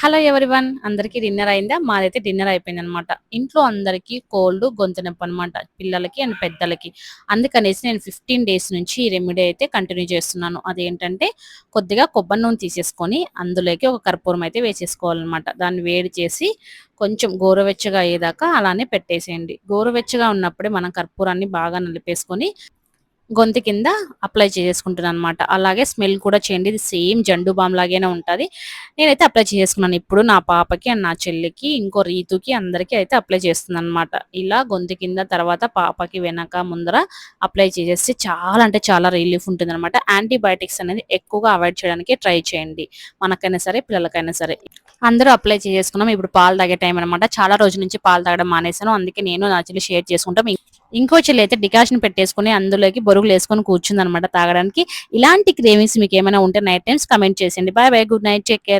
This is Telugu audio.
హలో ఎవరివన్ అందరికీ డిన్నర్ అయిందా? మాదైతే డిన్నర్ అయిపోయింది అనమాట ఇంట్లో అందరికీ కోల్డ్ గొంతు నొప్పి అనమాట పిల్లలకి అండ్ పెద్దలకి. అందుకనేసి నేను ఫిఫ్టీన్ డేస్ నుంచి ఈ రెమెడీ అయితే కంటిన్యూ చేస్తున్నాను. అదేంటంటే కొద్దిగా కొబ్బరి నూనె తీసేసుకొని అందులోకి ఒక కర్పూరం అయితే వేసేసుకోవాలన్నమాట దాన్ని వేడి చేసి కొంచెం గోరువెచ్చగా అయ్యేదాకా అలానే పెట్టేసేయండి. గోరువెచ్చగా ఉన్నప్పుడే మనం కర్పూరాన్ని బాగా నలిపేసుకొని గొంతు కింద అప్లై చేసుకుంటున్నాను అనమాట అలాగే స్మెల్ కూడా చేయండి. ఇది సేమ్ జండు బామ్ లాగానే ఉంటుంది. నేనైతే అప్లై చేసుకున్నాను ఇప్పుడు నా పాపకి అండ్ నా చెల్లికి ఇంకో రీతుకి అందరికీ అయితే అప్లై చేస్తున్నాను అనమాట ఇలా గొంతు కింద తర్వాత పాపకి వెనక ముందర అప్లై చేసేస్తే చాలా అంటే చాలా రిలీఫ్ ఉంటుంది అనమాట యాంటీబయాటిక్స్ అనేది ఎక్కువగా అవాయిడ్ చేయడానికి ట్రై చేయండి. మనకైనా సరే పిల్లలకైనా సరే. అందరూ అప్లై చేసుకున్నాం ఇప్పుడు పాలు తాగే టైం అనమాట చాలా రోజుల నుంచి పాలు తాగడం మానేశాను. అందుకే నేను నా చెల్లి షేర్ చేసుకుంటాం. ఇంకో చెల్లి అయితే డికాషన్ పెట్టేసుకుని అందులోకి బొరుగులు వేసుకొని కూర్చుంది అనమాట తాగడానికి. ఇలాంటి క్రేవింగ్స్ మీకు ఏమైనా ఉంటే నైట్ టైమ్స్ కమెంట్ చేసేయండి. Bye bye good night take care.